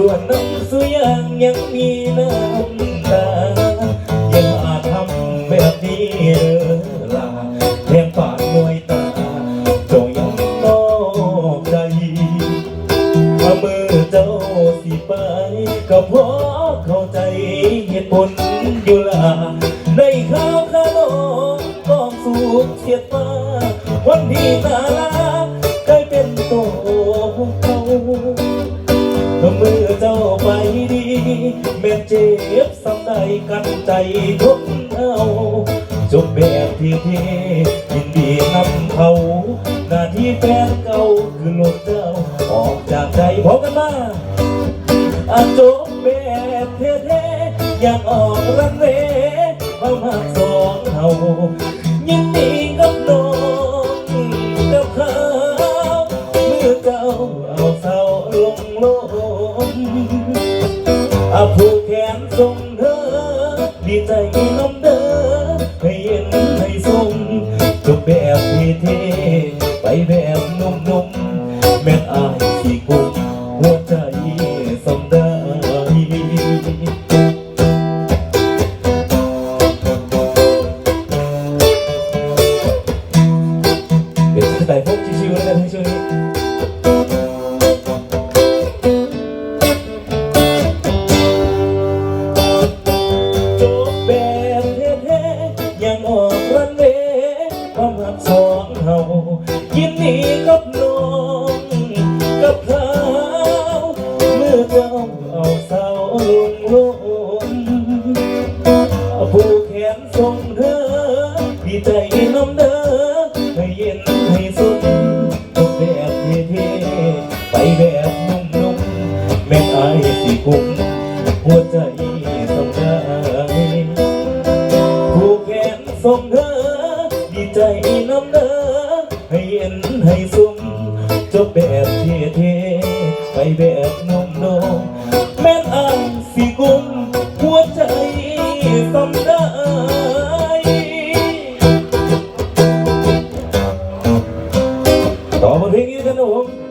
ส่วนน้ำสุยังยังมีน้ำตายังอาจทำแบบนี้หรือล่ะเพียงปากมวยตาจงยังนอกใจถ้ามือเจ้าสิไป ก็เพราะเข้าใจเหตุผลอยู่ล่ะในข้าวข้านมกองสูบเสียดมาวันที่ตาลา มื่อเจ้าไปดีแม่เจ็บสักใดกันใจทุกเท่าจบแบบที่เทยินดีนำเขาหน้าที่แฟนเก่าคือลดเจ้าออกจากใจพอกันมาอาจบแบบเท่ๆอยางออกรักเรมามาสองเฮายินดีกับน้องกับเขาเมื่อเจ้าเอาเศร้าลงโลก นทรงเธอ ดีใจน้ำเด้อให้เย็นให้ทรงจบแบบเท่ๆไปแบบนุ่มๆแม่อายสิกุมหัวใจ ยังออกรันเวความหักสองเฮายินดีกับน้องกับเขาเมื่อเจ้าเอาเศร้าลงลมผู้แขนทรงเธอดีใจน้ำเด้อให้เย็นให้สุดจบแบบเท่ๆไปแบบนุ่มๆแม่นอายสิกุมหัวใจ องเธอดีใจน้ำเธอให้เอ็นให้สุ่มจบแบบเท่เทไปแบบนมนมแม่นอายสีกุมหัวใจสำได้ต่อมาเพลงนี้กันนะผม